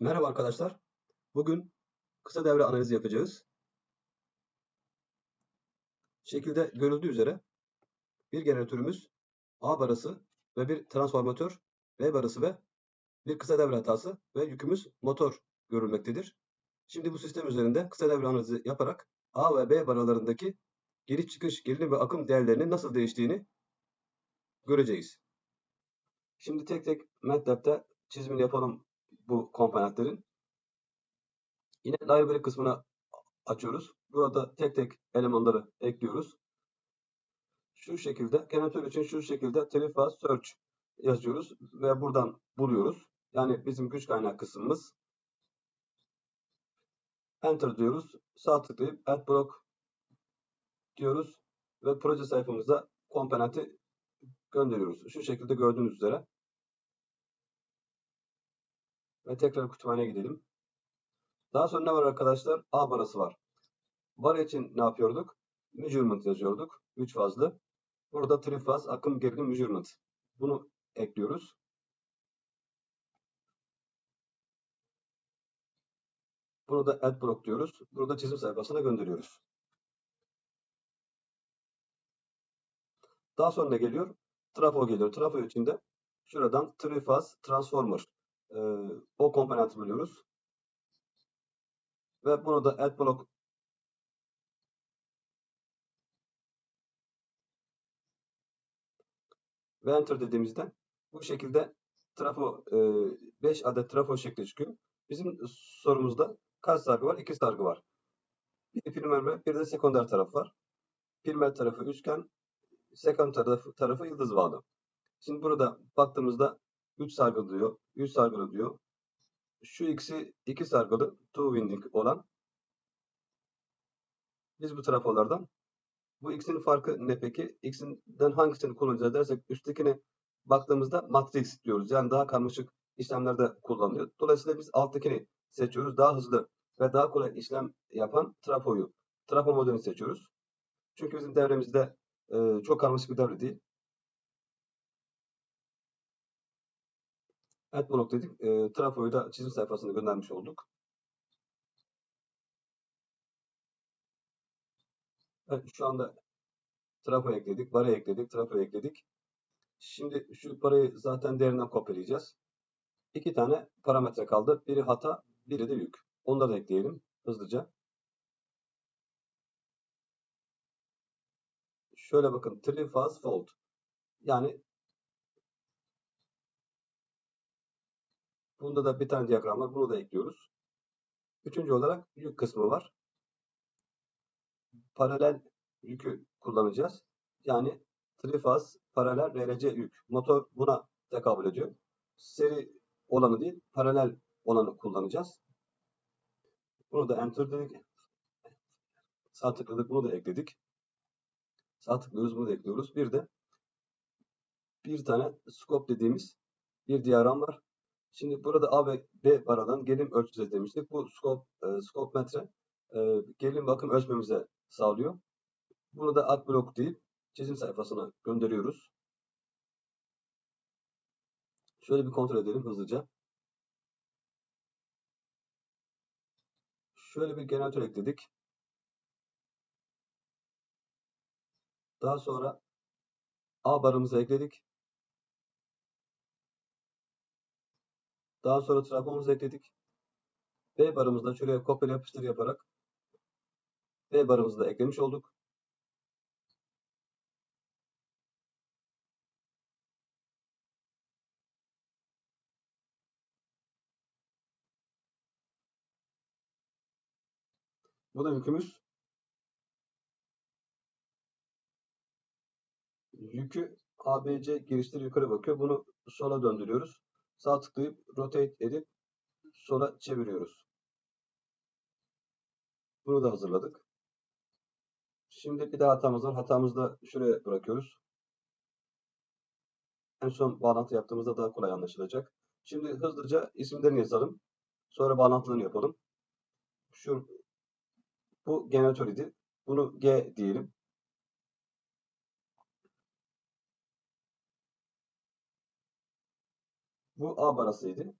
Merhaba arkadaşlar. Bugün kısa devre analizi yapacağız. Şekilde görüldüğü üzere bir jeneratörümüz A barası ve bir transformatör B barası ve bir kısa devre hatası ve yükümüz motor görülmektedir. Şimdi bu sistem üzerinde kısa devre analizi yaparak A ve B baralarındaki giriş çıkış gerilim ve akım değerlerinin nasıl değiştiğini göreceğiz. Şimdi tek tek MATLAB'de çizimini yapalım bu komponentlerin. Yine library kısmına açıyoruz. Burada tek tek elemanları ekliyoruz. Şu şekilde generatör için şu şekilde trifa search yazıyoruz ve buradan buluyoruz. Yani bizim güç kaynak kısmımız. Enter diyoruz. Sağ tıklayıp add block diyoruz ve proje sayfamıza komponenti gönderiyoruz. Şu şekilde gördüğünüz üzere. Ve tekrar kütüphaneye gidelim. Daha sonra ne var arkadaşlar? A barası var. Bar için ne yapıyorduk? Measurement yazıyorduk. 3 fazlı. Burada trifaz akım gerilim measurement. Bunu ekliyoruz. Bunu da add block diyoruz. Burada çizim sayfasına gönderiyoruz. Daha sonra ne geliyor? Trafo geliyor. Trafo içinde şuradan trifaz transformer e, o komponenti buluyoruz. Ve bunu da add block ve enter dediğimizde bu şekilde trafo e, 5 adet trafo şekli çıkıyor. Bizim sorumuzda kaç sargı var? 2 sargı var. Bir primer ve bir de sekonder taraf var. Primer tarafı üçgen, sekonder tarafı, tarafı yıldız bağlı. Şimdi burada baktığımızda 3 sargılı diyor, 3 sargılı diyor. Şu ikisi 2 sargılı, two winding olan. Biz bu trafolardan bu x'in farkı ne peki? X'inden hangisini kullanacağız dersek üsttekine baktığımızda matrix diyoruz. Yani daha karmaşık işlemlerde kullanılıyor. Dolayısıyla biz alttakini seçiyoruz. Daha hızlı ve daha kolay işlem yapan trafoyu, trafo modelini seçiyoruz. Çünkü bizim devremizde e, çok karmaşık bir devre değil. Adblock dedik. E, trafoyu da çizim sayfasına göndermiş olduk. Evet, şu anda trafo ekledik, bara ekledik, trafo ekledik. Şimdi şu parayı zaten değerinden kopyalayacağız. İki tane parametre kaldı. Biri hata, biri de yük. Onları da ekleyelim hızlıca. Şöyle bakın. Phase fault. Yani bunda da bir tane diyagram var. Bunu da ekliyoruz. Üçüncü olarak yük kısmı var. Paralel yükü kullanacağız. Yani trifaz paralel VLC yük. Motor buna tekabül ediyor. Seri olanı değil, paralel olanı kullanacağız. Bunu da enter dedik. Sağ tıkladık, bunu da ekledik. Sağ tıklıyoruz, bunu da ekliyoruz. Bir de bir tane scope dediğimiz bir diyagram var. Şimdi burada A ve B baradan gerilim ölçeceğiz demiştik. Bu scope, e, scope metre e, gerilim bakım ölçmemize sağlıyor. Bunu da ad block deyip çizim sayfasına gönderiyoruz. Şöyle bir kontrol edelim hızlıca. Şöyle bir generatör ekledik. Daha sonra A barımızı ekledik. Daha sonra trafomuzu ekledik. B barımızda şuraya kopyala yapıştır yaparak B barımızı da eklemiş olduk. Bu da yükümüz. Yükü ABC girişleri yukarı bakıyor. Bunu sola döndürüyoruz. Sağ tıklayıp rotate edip sola çeviriyoruz. Bunu da hazırladık. Şimdi bir daha hatamız var. Hatamızı da şuraya bırakıyoruz. En son bağlantı yaptığımızda daha kolay anlaşılacak. Şimdi hızlıca isimlerini yazalım. Sonra bağlantılarını yapalım. Şu bu generatör idi. Bunu G diyelim. Bu A barasıydı.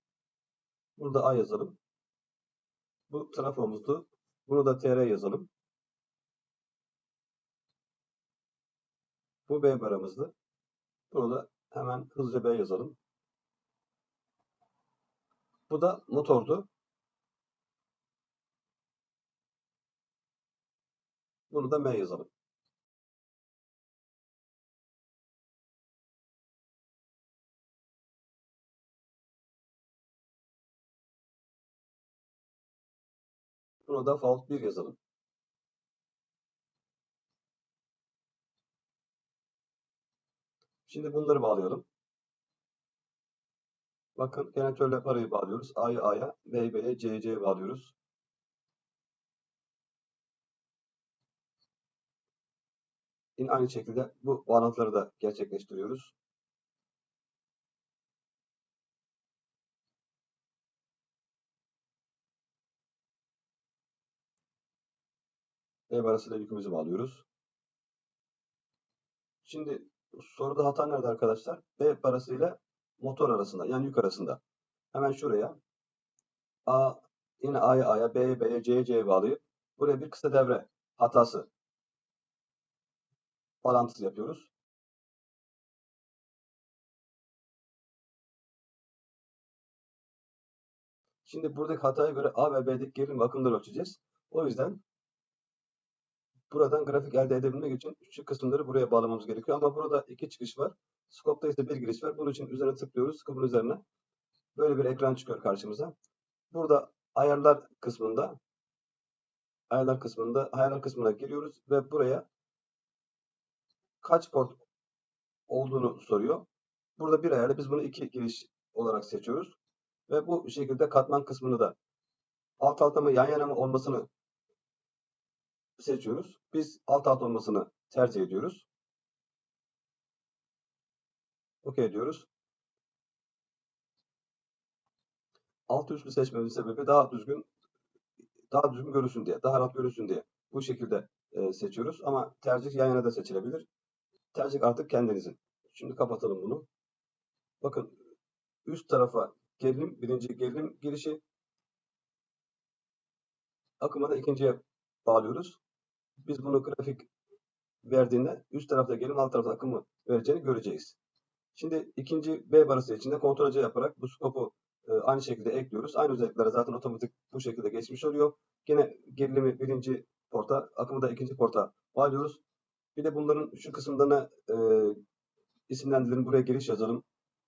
Burada A yazalım. Bu trafomuzdu. Bunu da TR yazalım. Bu B baramızdı. Bunu da hemen hızlıca B yazalım. Bu da motordu. Bunu da M yazalım. Bunu da fault 1 yazalım. Şimdi bunları bağlayalım. Bakın generatörle parayı bağlıyoruz. A'yı A'ya, B'yi B'ye, C'yi C'ye bağlıyoruz. Yine aynı şekilde bu bağlantıları da gerçekleştiriyoruz. B arasıyla yükümüzü bağlıyoruz. Şimdi soruda hata nerede arkadaşlar? B parasıyla motor arasında yani yük arasında. Hemen şuraya A yine A'ya A'ya B'ye B'ye C'ye C'ye bağlayıp buraya bir kısa devre hatası bağlantısı yapıyoruz. Şimdi buradaki hataya göre A ve B'deki gerilim akımları ölçeceğiz. O yüzden buradan grafik elde edebilmek için şu kısımları buraya bağlamamız gerekiyor. Ama burada iki çıkış var. Scope'da ise bir giriş var. Bunun için üzerine tıklıyoruz. Scope'un üzerine. Böyle bir ekran çıkıyor karşımıza. Burada ayarlar kısmında ayarlar kısmında ayarlar kısmına giriyoruz ve buraya kaç port olduğunu soruyor. Burada bir ayarda biz bunu iki giriş olarak seçiyoruz. Ve bu şekilde katman kısmını da alt alta mı yan yana mı olmasını seçiyoruz. Biz alt alt olmasını tercih ediyoruz. OK diyoruz. Alt üstlü seçmemizin sebebi daha düzgün daha düzgün görürsün diye, daha rahat görürsün diye bu şekilde e, seçiyoruz. Ama tercih yan yana da seçilebilir. Tercih artık kendinizin. Şimdi kapatalım bunu. Bakın üst tarafa gerilim, birinci gerilim girişi akıma da ikinciye bağlıyoruz. Biz bunu grafik verdiğinde üst tarafta gerilim, alt tarafta akımı vereceğini göreceğiz. Şimdi ikinci B barısı içinde kontrol C yaparak bu skopu e, aynı şekilde ekliyoruz. Aynı özelliklere zaten otomatik bu şekilde geçmiş oluyor. Yine gerilimi birinci porta, akımı da ikinci porta bağlıyoruz. Bir de bunların şu kısımlarına e, isimlendirelim. Buraya giriş yazalım.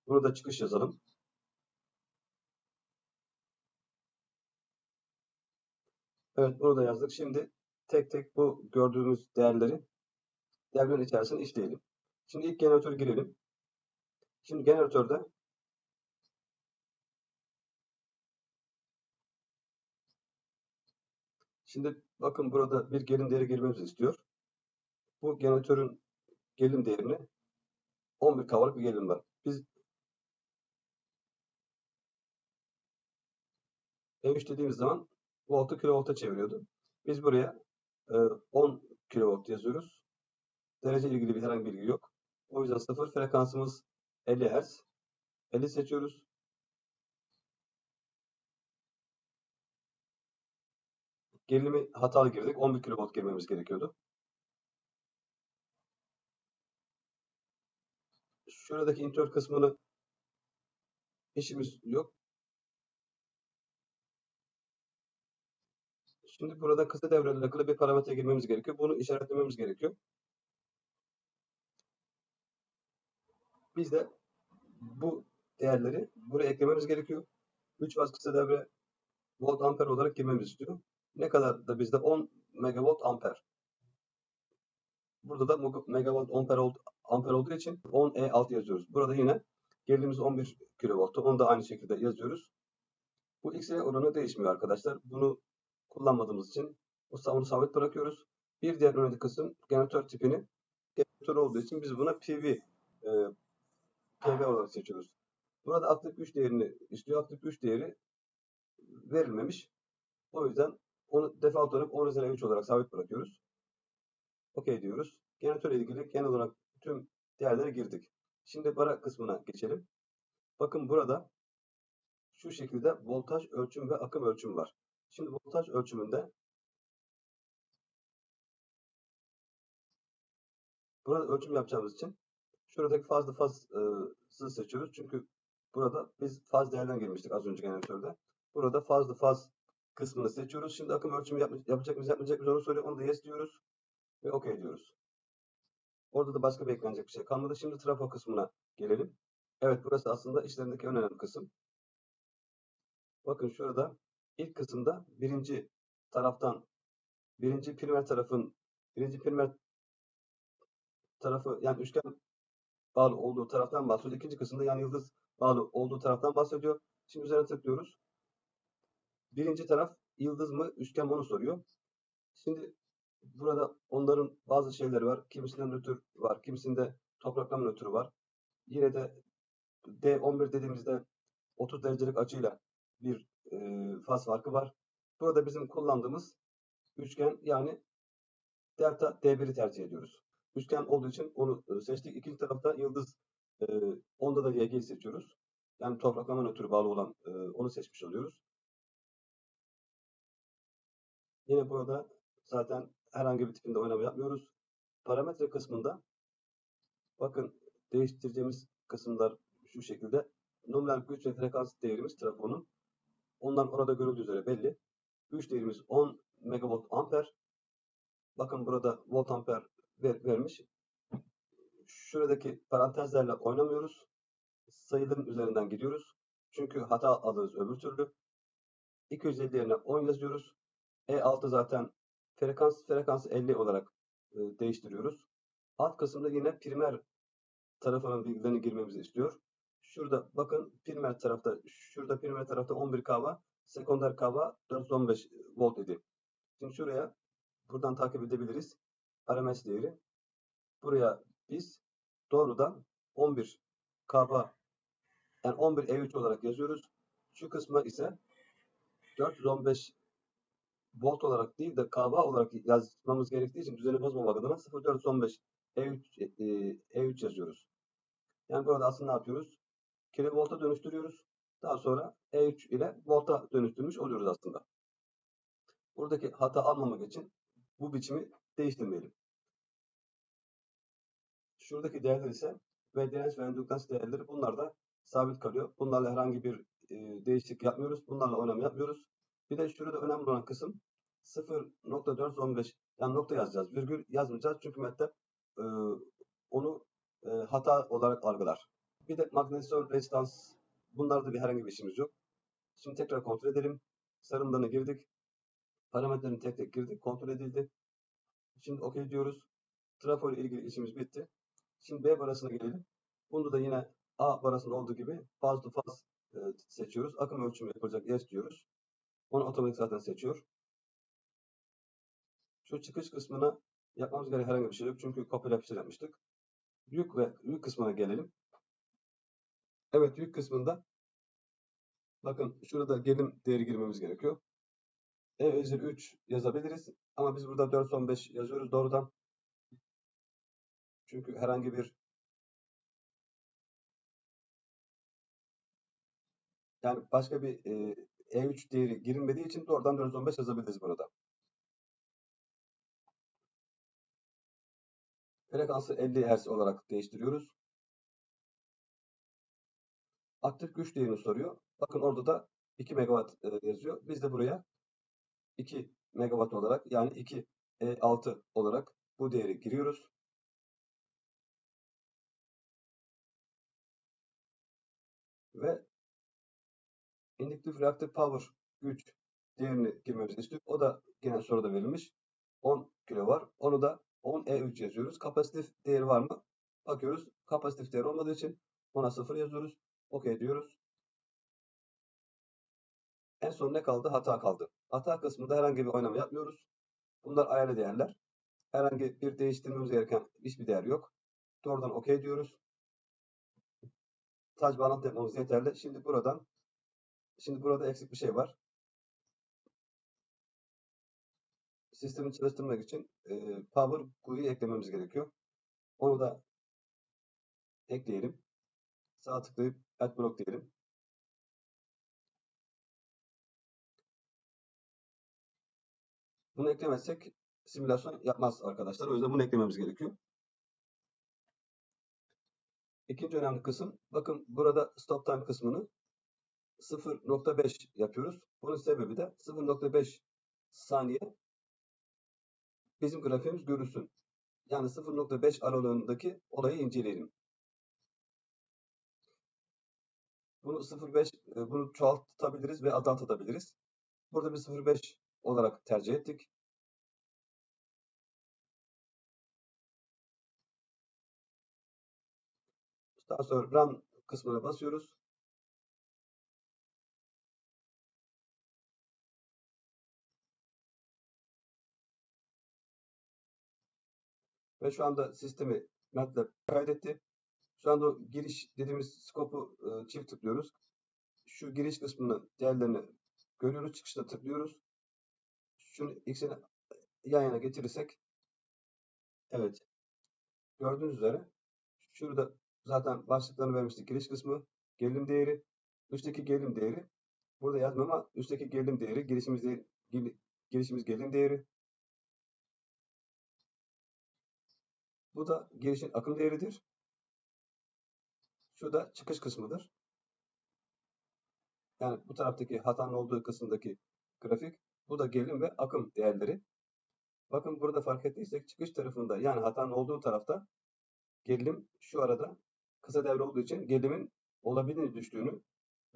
Burada çıkış yazalım. Evet bunu da yazdık. Şimdi tek tek bu gördüğümüz değerleri devrenin içerisine işleyelim. Şimdi ilk generatörü girelim. Şimdi generatörde Şimdi bakın burada bir gerilim değeri girmemizi istiyor. Bu generatörün gerilim değerini 11 kavralık bir gerilim var. Biz E3 dediğimiz zaman voltu kilovolta çeviriyordu. Biz buraya 10 kilovolt yazıyoruz. Derece ilgili bir herhangi bir bilgi yok. O yüzden sıfır frekansımız 50 Hz. 50 seçiyoruz. Gerilimi hatalı girdik. 11 kV girmemiz gerekiyordu. Şuradaki intro kısmını işimiz yok. Şimdi burada kısa devrelerle alakalı bir parametre girmemiz gerekiyor. Bunu işaretlememiz gerekiyor. Biz de bu değerleri buraya eklememiz gerekiyor. 3 bas kısa devre volt amper olarak girmemiz istiyor. Ne kadar da bizde 10 megawatt amper. Burada da megawatt amper, oldu, amper olduğu için 10E6 yazıyoruz. Burada yine gerilimimiz 11 kilovolttu. Onu da aynı şekilde yazıyoruz. Bu X'e oranı değişmiyor arkadaşlar. Bunu kullanmadığımız için onu sabit bırakıyoruz. Bir diğer önemli kısım generatör tipini generatör olduğu için biz buna PV e, PV olarak seçiyoruz. Burada aktif güç değerini istiyor. Aktif güç değeri verilmemiş. O yüzden onu default olarak 10 üzeri 3 olarak sabit bırakıyoruz. OK diyoruz. Generatör ile ilgili genel olarak tüm değerlere girdik. Şimdi bara kısmına geçelim. Bakın burada şu şekilde voltaj ölçüm ve akım ölçüm var. Şimdi voltaj ölçümünde burada ölçüm yapacağımız için şuradaki fazla fazı seçiyoruz. Çünkü burada biz faz değerden girmiştik az önce jeneratörde. Burada fazla faz kısmını seçiyoruz. Şimdi akım ölçümü yap yapacak mıyız yapmayacak mıyız onu soruyor. Onu da yes diyoruz ve OK diyoruz. Orada da başka bir eklenecek bir şey kalmadı. Şimdi trafo kısmına gelelim. Evet burası aslında işlerindeki en önemli kısım. Bakın şurada ilk kısımda birinci taraftan birinci primer tarafın birinci primer tarafı yani üçgen bağlı olduğu taraftan bahsediyor. İkinci kısımda yani yıldız bağlı olduğu taraftan bahsediyor. Şimdi üzerine tıklıyoruz. Birinci taraf yıldız mı üçgen mi onu soruyor. Şimdi burada onların bazı şeyleri var. Kimisinde nötr var. Kimisinde topraklama nötrü var. Yine de D11 dediğimizde 30 derecelik açıyla bir e, faz farkı var. Burada bizim kullandığımız üçgen yani delta D1'i tercih ediyoruz. Üçgen olduğu için onu seçtik. İkinci tarafta yıldız e, onda da YG'yi seçiyoruz. Yani topraklama nötrü bağlı olan e, onu seçmiş oluyoruz. Yine burada zaten herhangi bir tipinde oynama yapmıyoruz. Parametre kısmında bakın değiştireceğimiz kısımlar şu şekilde. Nominal güç ve frekans değerimiz trafonun. Ondan orada görüldüğü üzere belli. Güç değerimiz 10 megawatt amper. Bakın burada volt amper ver, vermiş. Şuradaki parantezlerle oynamıyoruz. Sayıların üzerinden gidiyoruz. Çünkü hata alırız öbür türlü. 250 yerine 10 yazıyoruz. E6 zaten frekans frekansı 50 olarak e, değiştiriyoruz. Alt kısımda yine primer tarafının bilgilerini girmemizi istiyor. Şurada bakın primer tarafta şurada primer tarafta 11 kW, sekonder kW 415 volt idi. Şimdi şuraya buradan takip edebiliriz. RMS değeri. Buraya biz doğrudan 11 kW yani 11 E3 olarak yazıyoruz. Şu kısma ise 415 volt olarak değil de kW olarak yazmamız gerektiği için düzeni bozmamak adına 0415 E3, e, E3 yazıyoruz. Yani burada aslında ne yapıyoruz? Kilovolta dönüştürüyoruz. Daha sonra E3 ile volta dönüştürmüş oluyoruz aslında. Buradaki hata almamak için bu biçimi değiştirmeyelim. Şuradaki değerler ise ve direnç ve endüktans değerleri bunlar da sabit kalıyor. Bunlarla herhangi bir e, değişiklik yapmıyoruz. Bunlarla oynama yapmıyoruz. Bir de şurada önemli olan kısım 0.415 yani nokta yazacağız. Virgül yazmayacağız. Çünkü MATLAB e, onu e, hata olarak algılar. Bir de magnezyum rezistans bunlarda bir herhangi bir işimiz yok. Şimdi tekrar kontrol edelim. Sarımlarına girdik. Parametrelerini tek tek girdik. Kontrol edildi. Şimdi OK diyoruz. Trafo ile ilgili işimiz bitti. Şimdi B barasına gelelim. Bunda da yine A barasında olduğu gibi faz to faz e, seçiyoruz. Akım ölçümü yapılacak yes diyoruz. Onu otomatik zaten seçiyor. Şu çıkış kısmına yapmamız gereken herhangi bir şey yok. Çünkü kopyala yapıştır yapmıştık. Yük ve yük kısmına gelelim. Evet yük kısmında bakın şurada gelim değeri girmemiz gerekiyor. E üzeri 3 yazabiliriz. Ama biz burada 415 yazıyoruz doğrudan. Çünkü herhangi bir yani başka bir e, E3 değeri girilmediği için doğrudan 415 yazabiliriz burada. Frekansı 50 Hz olarak değiştiriyoruz. Aktif güç değerini soruyor. Bakın orada da 2 MW e, yazıyor. Biz de buraya 2 MW olarak yani 2 E6 olarak bu değeri giriyoruz. Ve induktif reaktif power güç değerini girmemizi istiyor. O da gene soruda verilmiş. 10 kilo var. Onu da 10 E3 yazıyoruz. Kapasitif değeri var mı? Bakıyoruz. Kapasitif değer olmadığı için ona 0 yazıyoruz. OK diyoruz. En son ne kaldı? Hata kaldı. Hata kısmında herhangi bir oynama yapmıyoruz. Bunlar ayrı değerler. Herhangi bir değiştirmemiz gereken hiçbir değer yok. Doğrudan OK diyoruz. Tac bağlantı yapmamız yeterli. Şimdi buradan şimdi burada eksik bir şey var. Sistemi çalıştırmak için e, Power GUI'yi eklememiz gerekiyor. Onu da ekleyelim. Sağ tıklayıp Adblock diyelim. Bunu eklemezsek simülasyon yapmaz arkadaşlar. O yüzden bunu eklememiz gerekiyor. İkinci önemli kısım. Bakın burada stop time kısmını 0.5 yapıyoruz. Bunun sebebi de 0.5 saniye bizim grafiğimiz görülsün. Yani 0.5 aralığındaki olayı inceleyelim. Bunu 0.5 e, bunu çoğaltabiliriz ve azaltabiliriz. Burada bir 0.5 olarak tercih ettik. Daha sonra run kısmına basıyoruz. Ve şu anda sistemi MATLAB kaydetti. Şu anda giriş dediğimiz skopu e, çift tıklıyoruz. Şu giriş kısmını değerlerini görüyoruz. Çıkışta tıklıyoruz. Şunu ikisini yan yana getirirsek evet gördüğünüz üzere şurada zaten başlıklarını vermiştik. Giriş kısmı gerilim değeri üstteki gerilim değeri burada yazmam ama üstteki gerilim değeri girişimiz, değeri, girişimiz gerilim değeri Bu da girişin akım değeridir. Şu da çıkış kısmıdır. Yani bu taraftaki hatanın olduğu kısımdaki grafik. Bu da gerilim ve akım değerleri. Bakın burada fark ettiysek çıkış tarafında yani hatanın olduğu tarafta gerilim şu arada kısa devre olduğu için gerilimin olabildiğince düştüğünü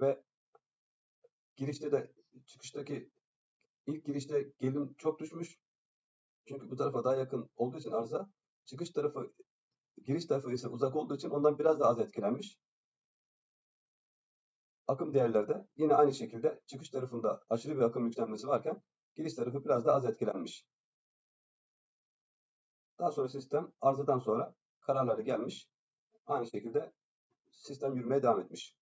ve girişte de çıkıştaki ilk girişte gerilim çok düşmüş. Çünkü bu tarafa daha yakın olduğu için arıza çıkış tarafı giriş tarafı ise uzak olduğu için ondan biraz daha az etkilenmiş. Akım değerlerde yine aynı şekilde çıkış tarafında aşırı bir akım yükselmesi varken giriş tarafı biraz daha az etkilenmiş. Daha sonra sistem arızadan sonra kararları gelmiş. Aynı şekilde sistem yürümeye devam etmiş.